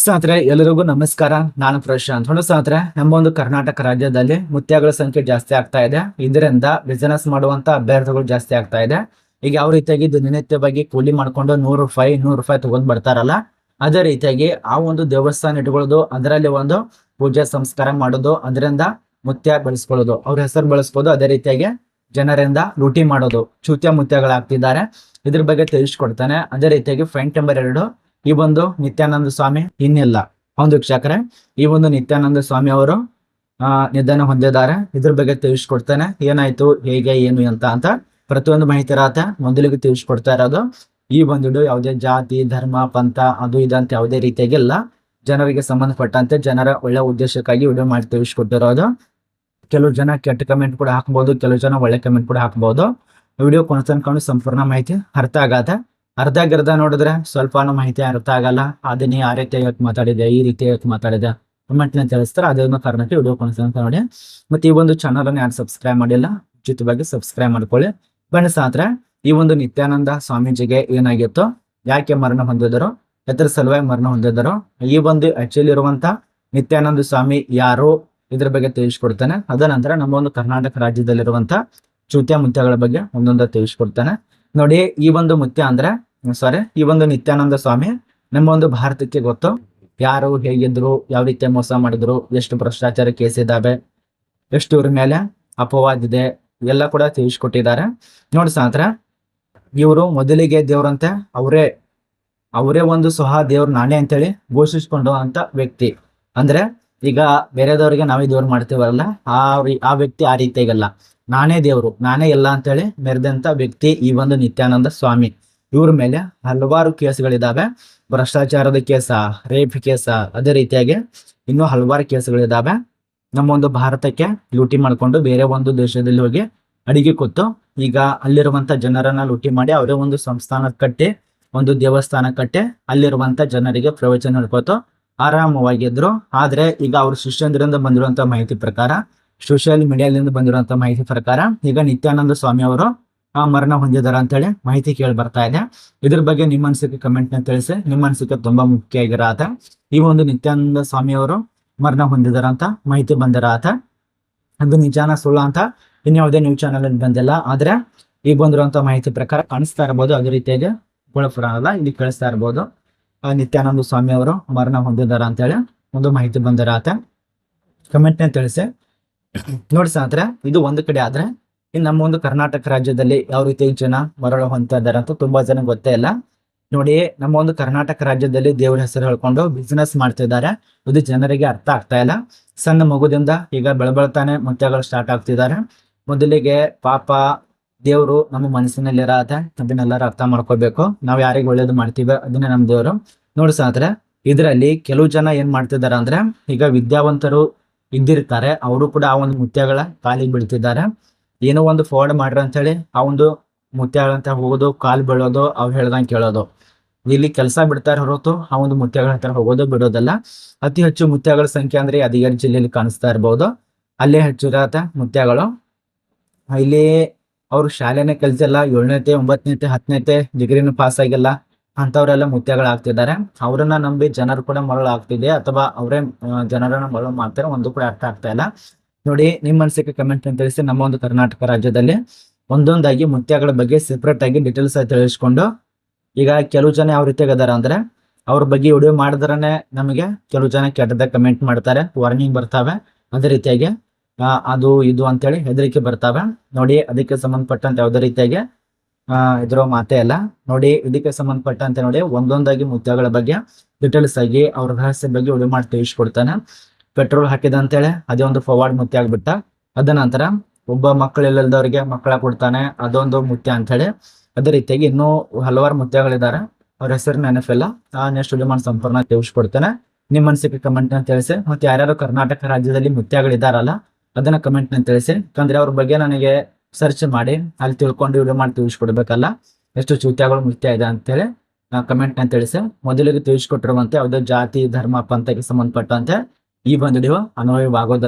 ಸ್ನೇಹಿತರೆ ಎಲ್ಲರಿಗೂ ನಮಸ್ಕಾರ. ನಾನು ಪ್ರಶಾಂತ್. ಹೊಂಡ ಸ್ನೇಹಿತರೆ, ನಮ್ಮ ಒಂದು ಕರ್ನಾಟಕ ರಾಜ್ಯದಲ್ಲಿ ಮುತ್ಯಗಳ ಸಂಖ್ಯೆ ಜಾಸ್ತಿ ಆಗ್ತಾ ಇದೆ. ಇದರಿಂದ ಬಿಸಿನೆಸ್ ಮಾಡುವಂತ ಅಭ್ಯರ್ಥಿಗಳು ಜಾಸ್ತಿ ಆಗ್ತಾ ಇದೆ. ಈಗ ಯಾವ ರೀತಿಯಾಗಿ ದಿನನಿತ್ಯವಾಗಿ ಕೂಲಿ ಮಾಡ್ಕೊಂಡು ನೂರು ರೂಪಾಯಿ ನೂರು ರೂಪಾಯಿ ತಗೊಂಡ್ ಬರ್ತಾರಲ್ಲ ಅದೇ ರೀತಿಯಾಗಿ ಆ ಒಂದು ದೇವಸ್ಥಾನ ಇಟ್ಕೊಳ್ಳೋದು, ಅದರಲ್ಲಿ ಒಂದು ಪೂಜೆ, ಸಂಸ್ಕಾರ ಮಾಡೋದು, ಅದರಿಂದ ಮುತ್ಯ ಬೆಳೆಸ್ಕೊಳ್ಳೋದು. ಅವ್ರ ಹೆಸರು ಬೆಳೆಸ್ಬೋದು, ಅದೇ ರೀತಿಯಾಗಿ ಜನರಿಂದ ಲೂಟಿ ಮಾಡೋದು. ಚೂತ್ಯ ಮುತ್ಯಗಳಾಗ್ತಿದ್ದಾರೆ. ಇದ್ರ ಬಗ್ಗೆ ತಿಳಿಸ್ಕೊಡ್ತಾನೆ. ಅದೇ ರೀತಿಯಾಗಿ ಫೈನ್ ನಂಬರ್ ಎರಡು ಈ ಒಂದು ನಿತ್ಯಾನಂದ ಸ್ವಾಮಿ ಇನ್ನಿಲ್ಲ. ಒಂದು ವೀಕ್ಷಕರೇ, ಈ ಒಂದು ನಿತ್ಯಾನಂದ ಸ್ವಾಮಿ ಅವರು ನಿಧನ ಹೊಂದಿದ್ದಾರೆ. ಇದ್ರ ಬಗ್ಗೆ ತಿಳಿಸ್ಕೊಡ್ತೇನೆ. ಏನಾಯ್ತು, ಹೇಗೆ, ಏನು ಅಂತ ಅಂತ ಪ್ರತಿಯೊಂದು ಮಾಹಿತಿ ರಾತ ಮೊದಲಿಗೆ ತಿಳಿಸ್ಕೊಡ್ತಾ ಇರೋದು, ಈ ಒಂದು ಯಾವುದೇ ಜಾತಿ, ಧರ್ಮ, ಪಂಥ, ಅದು ಇದಂತ ಯಾವುದೇ ರೀತಿಯಾಗಿ ಇಲ್ಲ. ಜನರಿಗೆ ಸಂಬಂಧಪಟ್ಟಂತೆ ಜನರ ಒಳ್ಳೆ ಉದ್ದೇಶಕ್ಕಾಗಿ ವಿಡಿಯೋ ಮಾಡಿ ತಿಳಿಸ್ಕೊಟ್ಟಿರೋದು. ಕೆಲವು ಜನ ಕೆಟ್ಟ ಕಮೆಂಟ್ ಕೂಡ ಹಾಕ್ಬೋದು, ಕೆಲವು ಜನ ಒಳ್ಳೆ ಕಮೆಂಟ್ ಕೂಡ ಹಾಕ್ಬೋದು. ವಿಡಿಯೋ ಕೊನೆತನಕ ಸಂಪೂರ್ಣ ಮಾಹಿತಿ ಅರ್ಥ ಆಗತ್ತೆ. ಅರ್ಧ ಗಿರ್ಧ ನೋಡಿದ್ರೆ ಸ್ವಲ್ಪ ಮಾಹಿತಿ ಅರ್ಥ ಆಗಲ್ಲ. ಅದನ್ನೇ ಆ ರೀತಿ ಇವತ್ತು ಮಾತಾಡಿದೆ, ಈ ರೀತಿ ಇವತ್ತು ಮಾತಾಡಿದೆ ಕಮೆಂಟ್ನ ತಿಳಿಸ್ತಾರೆ. ಅದನ್ನ ಕಾರಣಕ್ಕೆ ವಿಡಿಯೋ ಅಂತ ನೋಡಿ. ಮತ್ತೆ ಈ ಒಂದು ಚಾನಲ್ ಅನ್ನು ಯಾರು ಸಬ್ಸ್ಕ್ರೈಬ್ ಮಾಡಿಲ್ಲ ಉಚಿತವಾಗಿ ಸಬ್ಸ್ಕ್ರೈಬ್ ಮಾಡ್ಕೊಳ್ಳಿ. ಬನ್ನಿ ಸಾತ್ರ ಈ ಒಂದು ನಿತ್ಯಾನಂದ ಸ್ವಾಮೀಜಿಗೆ ಏನಾಗಿತ್ತು, ಯಾಕೆ ಮರಣ ಹೊಂದಿದರು ಎತ್ತರ ಸಲುವಾಗಿ ಮರಣ ಹೊಂದಿದರು ಈ ಒಂದು ಆಕ್ಚುಲಿ ಇರುವಂತ ನಿತ್ಯಾನಂದ ಸ್ವಾಮಿ ಯಾರು, ಇದ್ರ ಬಗ್ಗೆ ತಿಳಿಸ್ಕೊಡ್ತಾನೆ. ಅದ ನಂತರ ನಮ್ಮ ಒಂದು ಕರ್ನಾಟಕ ರಾಜ್ಯದಲ್ಲಿರುವಂತ ಚೂತ್ಯ ಮುತ್ಯಗಳ ಬಗ್ಗೆ ಒಂದೊಂದ ತಿಳಿಸ್ಕೊಡ್ತಾನೆ. ನೋಡಿ, ಈ ಒಂದು ಮುತ್ಯ ಅಂದ್ರೆ ಸಾರಿ ಈ ಒಂದು ನಿತ್ಯಾನಂದ ಸ್ವಾಮಿ, ನಮ್ಮ ಒಂದು ಭಾರತಕ್ಕೆ ಗೊತ್ತು. ಯಾರು, ಹೇಗಿದ್ರು, ಯಾವ ರೀತಿ ಮೋಸ ಮಾಡಿದ್ರು, ಎಷ್ಟು ಭ್ರಷ್ಟಾಚಾರ ಕೇಸ್ ಇದ್ದಾವೆ ಎಷ್ಟು ಇವ್ರ ಮೇಲೆ ಅಪವಾದ ಇದೆ, ಎಲ್ಲ ಕೂಡ ತಿಳಿಸ್ಕೊಟ್ಟಿದ್ದಾರೆ. ನೋಡಿ ಸಾಂತ್ರ ಇವರು ಮೊದಲಿಗೆ ದೇವ್ರಂತೆ, ಅವರೇ ಅವರೇ ಒಂದು ಸಹ ದೇವ್ರ ನಾನೇ ಅಂತೇಳಿ ಘೋಷಿಸ್ಕೊಂಡು ಅಂತ ವ್ಯಕ್ತಿ. ಅಂದ್ರೆ ಈಗ ಬೇರೆದವ್ರಿಗೆ ನಾವೇ ದೇವ್ರು ಮಾಡ್ತೇವಲ್ಲ, ಆ ಆ ವ್ಯಕ್ತಿ ಆ ರೀತಿಯಾಗಲ್ಲ. ನಾನೇ ದೇವ್ರು, ನಾನೇ ಎಲ್ಲ ಅಂತೇಳಿ ಮೆರೆದಂತ ವ್ಯಕ್ತಿ ಈ ಒಂದು ನಿತ್ಯಾನಂದ ಸ್ವಾಮಿ. ಇವ್ರ ಮೇಲೆ ಹಲವಾರು ಕೇಸ್ಗಳಿದಾವೆ. ಭ್ರಷ್ಟಾಚಾರದ ಕೇಸ, ರೇಪ್ ಕೇಸ, ಅದೇ ರೀತಿಯಾಗಿ ಇನ್ನೂ ಹಲವಾರು ಕೇಸ್ಗಳಿದಾವೆ. ನಮ್ಮ ಒಂದು ಭಾರತಕ್ಕೆ ಲೂಟಿ ಮಾಡ್ಕೊಂಡು ಬೇರೆ ಒಂದು ದೇಶದಲ್ಲಿ ಹೋಗಿ ಅಡಿಗೆ ಕೊತ್ತು ಈಗ ಅಲ್ಲಿರುವಂತ ಜನರನ್ನ ಲೂಟಿ ಮಾಡಿ ಅವರೇ ಒಂದು ಸಂಸ್ಥಾನ ಕಟ್ಟಿ, ಒಂದು ದೇವಸ್ಥಾನ ಕಟ್ಟಿ ಅಲ್ಲಿರುವಂತ ಜನರಿಗೆ ಪ್ರವಚನ ಹೇಳ್ಕೊತು ಆರಾಮವಾಗಿದ್ರು ಆದ್ರೆ ಈಗ ಅವರು ಶಿಷ್ಯಂದ್ರಿಂದ ಬಂದಿರುವಂತ ಮಾಹಿತಿ ಪ್ರಕಾರ ಸೋಷಿಯಲ್ ಮೀಡಿಯಾದಿಂದ ಬಂದಿರುವಂತ ಮಾಹಿತಿ ಪ್ರಕಾರ, ಈಗ ನಿತ್ಯಾನಂದ ಸ್ವಾಮಿ ಅವರು, ಆ ಮರಣ ಹೊಂದಿದಾರ ಅಂತೇಳಿ ಮಾಹಿತಿ ಕೇಳಿ ಬರ್ತಾ ಇದೆ. ಇದ್ರ ಬಗ್ಗೆ ನಿಮ್ಮ ಅನಿಸಿಕೆ ಕಮೆಂಟ್ನ ತಿಳಿಸಿ. ನಿಮ್ಮ ಅನಿಸಿಕೆ ತುಂಬಾ ಮುಖ್ಯ ಆಗಿರಾತ. ಈ ಒಂದು ನಿತ್ಯಾನಂದ ಸ್ವಾಮಿ ಅವರು ಮರಣ ಹೊಂದಿದಾರ ಅಂತ ಮಾಹಿತಿ ಬಂದಿರಾತ. ಅದು ನಿಜಾನ ಸುಳ್ಳ ಅಂತ ಇನ್ಯಾವುದೇ ನ್ಯೂಸ್ ಚಾನಲ್ ಅಲ್ಲಿ ಬಂದಿಲ್ಲ. ಆದ್ರೆ ಈಗ ಬಂದಿರುವಂತ ಮಾಹಿತಿ ಪ್ರಕಾರ ಕಾಣಿಸ್ತಾ ಇರಬಹುದು ಅದೇ ರೀತಿಯಾಗಿ ಇಲ್ಲಿ ಕಳಿಸ್ತಾ ಇರಬಹುದು ನಿತ್ಯಾನಂದ ಸ್ವಾಮಿ ಅವರು ಮರಣ ಹೊಂದಿದಾರ ಅಂತೇಳಿ ಒಂದು ಮಾಹಿತಿ ಬಂದಿರತ್ತೆ. ಆತ ಕಮೆಂಟ್ನ ತಿಳಿಸಿ. ನೋಡಿ ಸಾತ್ರ ಇದು ಒಂದು ಕಡೆ ಆದ್ರೆ ಇನ್ನು ನಮ್ಮ ಒಂದು ಕರ್ನಾಟಕ ರಾಜ್ಯದಲ್ಲಿ ಯಾವ ರೀತಿ ಜನ ಮರಳು ಹೊಂತ ಇದಾರೆ ಅಂತ ತುಂಬಾ ಜನ ಗೊತ್ತೇ ಇಲ್ಲ. ನೋಡಿ, ನಮ್ಮ ಒಂದು ಕರ್ನಾಟಕ ರಾಜ್ಯದಲ್ಲಿ ದೇವರ ಹೆಸರು ಹೇಳ್ಕೊಂಡು ಬಿಸ್ನೆಸ್ ಮಾಡ್ತಿದ್ದಾರೆ ಇದು ಜನರಿಗೆ ಅರ್ಥ ಆಗ್ತಾ ಇಲ್ಲ. ಸಣ್ಣ ಮಗುದಿಂದ ಈಗ ಬೆಳಬಳ್ತಾನೆ, ಮುತ್ಯಗಳು ಸ್ಟಾರ್ಟ್ ಆಗ್ತಿದ್ದಾರೆ. ಮೊದಲಿಗೆ ಪಾಪ ದೇವ್ರು ನಮ್ಮ ಮನಸ್ಸಿನಲ್ಲಿ ಇರತ್ತೆ ಅದನ್ನೆಲ್ಲರೂ ಅರ್ಥ ಮಾಡ್ಕೋಬೇಕು ನಾವ್ ಯಾರಿಗೆ ಒಳ್ಳೇದು ಮಾಡ್ತೀವಿ ಅದನ್ನೇ ನಮ್ ದೇವರು. ನೋಡಿ ಸಾತ್ರ ಇದರಲ್ಲಿ ಕೆಲವು ಜನ ಏನ್ ಮಾಡ್ತಿದ್ದಾರೆ ಅಂದ್ರೆ, ಈಗ ವಿದ್ಯಾವಂತರು ಇದ್ದಿರ್ತಾರೆ. ಅವರು ಕೂಡ ಆ ಒಂದು ಮುತ್ಯಗಳ ಕಾಲಿಗೆ ಬೀಳ್ತಿದ್ದಾರೆ. ಏನೋ ಒಂದು ಫೋರ್ಡ್ ಮಾಡ್ರಿ ಅಂತ ಹೇಳಿ ಆ ಒಂದು ಮುತ್ಯಗಳಂತ ಹೋಗೋದು, ಕಾಲ್ ಬೀಳೋದು, ಅವ್ರು ಹೇಳ್ದಂಗೆ ಕೇಳೋದು. ಇಲ್ಲಿ ಕೆಲಸ ಬಿಡ್ತಾರೆ ಹೊರತು ಆ ಒಂದು ಮುತ್ಯಗಳ ಹತ್ರ ಹೋಗೋದು, ಬಿಡೋದಲ್ಲ. ಅತಿ ಹೆಚ್ಚು ಮುತ್ಯಗಳ ಸಂಖ್ಯೆ ಅಂದ್ರೆ ಯಾದಗಿರಿ ಜಿಲ್ಲೆಯಲ್ಲಿ ಕಾಣಿಸ್ತಾ ಇರ್ಬೋದು. ಅಲ್ಲೇ ಹೆಚ್ಚು ಇರತ್ತೆ ಮುತ್ಯಗಳು. ಇಲ್ಲಿ ಅವ್ರು ಶಾಲೆನೇ ಕಲ್ತಿಲ್ಲ ಏಳನೇತೆ ಒಂಬತ್ತನೇತೆ ಹತ್ತನೇತೆ ಡಿಗ್ರಿನೂ ಪಾಸ್ ಆಗಿಲ್ಲ ಅಂತವ್ರೆಲ್ಲ ಮುತ್ಯಗಳಾಗ್ತಿದ್ದಾರೆ. ಅವರನ್ನ ನಂಬಿ ಜನರು ಕೂಡ ಮರಳು ಆಗ್ತಿದೆ ಅಥವಾ ಅವರೇ ಜನರನ್ನ ಮರಳು ಮಾಡ್ತಾರೆ, ಒಂದು ಕೂಡ ಅರ್ಥ ಆಗ್ತಾ ಇಲ್ಲ. ನೋಡಿ, ನಿಮ್ಮ ಅನಿಸಿಕೆ ಕಮೆಂಟ್ ಅಂತ ತಿಳಿಸಿ ನಮ್ಮ ಒಂದು ಕರ್ನಾಟಕ ರಾಜ್ಯದಲ್ಲಿ ಒಂದೊಂದಾಗಿ ಮುತ್ಯಗಳ ಬಗ್ಗೆ ಸೆಪ್ರೇಟ್ ಆಗಿ ಡೀಟೇಲ್ಸ್ ತಿಳಿಸ್ಕೊಂಡು, ಈಗ ಕೆಲವು ಜನ ಯಾವ ರೀತಿಯಾಗಿ ಅದಾರ ಅಂದ್ರೆ, ಅವ್ರ ಬಗ್ಗೆ ವಿಡಿಯೋ ಮಾಡಿದ್ರನೆ ನಮಗೆ ಕೆಲವು ಜನ ಕೆಟ್ಟದ ಕಮೆಂಟ್ ಮಾಡ್ತಾರೆ ವಾರ್ನಿಂಗ್ ಬರ್ತಾವೆ. ಅದೇ ರೀತಿಯಾಗಿ ಅದು ಇದು ಅಂತೇಳಿ ಹೆದರಿಕೆ ಬರ್ತಾವೆ. ನೋಡಿ, ಅದಕ್ಕೆ ಸಂಬಂಧಪಟ್ಟಂತೆ ಯಾವುದೇ ರೀತಿಯಾಗಿ ಇದ್ರೋ ಮಾತೇ ಅಲ್ಲ. ನೋಡಿ, ಇದಕ್ಕೆ ಸಂಬಂಧಪಟ್ಟಂತೆ ನೋಡಿ, ಒಂದೊಂದಾಗಿ ಮುದ್ದೆಗಳ ಬಗ್ಗೆ ಡೀಟೇಲ್ಸ್ ಆಗಿ ಅವ್ರ ರಹಸ್ಯ ಬಗ್ಗೆ ಉಳಿ ಮಾಡಿ ತಿಳಿಸ್ಕೊಡ್ತಾನೆ. ಪೆಟ್ರೋಲ್ ಹಾಕಿದ ಅಂತೇಳಿ, ಅದೇ ಒಂದು ಫವಾರ್ಡ್ ಮುತ್ತೆ ಆಗ್ಬಿಟ್ಟ. ಅದ ನಂತರ ಒಬ್ಬ ಮಕ್ಕಳಿಲ್ಲದವ್ರಿಗೆ ಮಕ್ಕಳ ಕೊಡ್ತಾನೆ, ಅದೊಂದು ಮುತ್ಯ ಅಂತೇಳಿ. ಅದೇ ರೀತಿಯಾಗಿ ಇನ್ನೂ ಹಲವಾರು ಮುತ್ಯಗಳಿದ್ದಾರೆ ಅವ್ರ ಹೆಸರು ನೆನಪಿಲ್ಲ ನೆಕ್ಸ್ಟ್ ಉಳಿ ಮಾಡಿ ಸಂಪೂರ್ಣ ತಿಳಿಸ್ಕೊಡ್ತೇನೆ. ನಿಮ್ಮ ಅನಿಸಿಕೆ ಕಮೆಂಟ್ನ ತಿಳಿಸಿ. ಮತ್ತೆ ಯಾರ್ಯಾರು ಕರ್ನಾಟಕ ರಾಜ್ಯದಲ್ಲಿ ಮುತ್ಯಗಳಿದಾರಲ್ಲ ಅದನ್ನ ಕಮೆಂಟ್ನ ತಿಳಿಸಿ. ಯಾಕಂದ್ರೆ ಅವ್ರ ಬಗ್ಗೆ ನನಗೆ ಸರ್ಚ್ ಮಾಡಿ, ಅಲ್ಲಿ ತಿಳ್ಕೊಂಡು ವಿಡಿಯೋ ಮಾಡಿ ತಿಳಿಸ್ಕೊಡ್ಬೇಕಲ್ಲ. ಎಷ್ಟು ಚೂತ್ಯಗಳು ಮುತ್ಯ ಇದೆ ಅಂತೇಳಿ ಕಮೆಂಟ್ನ ತಿಳಿಸಿ. ಮೊದಲಿಗೆ ತಿಳಿಸ್ಕೊಟ್ಟಿರುವಂತೆ ಯಾವುದೇ ಜಾತಿ, ಧರ್ಮ ಪಂಥಕ್ಕೆ ಸಂಬಂಧಪಟ್ಟಂತೆ ಈ ಒಂದು ವಿಡಿಯೋ ಅನ್ವಯವಾಗೋದಿಲ್ಲ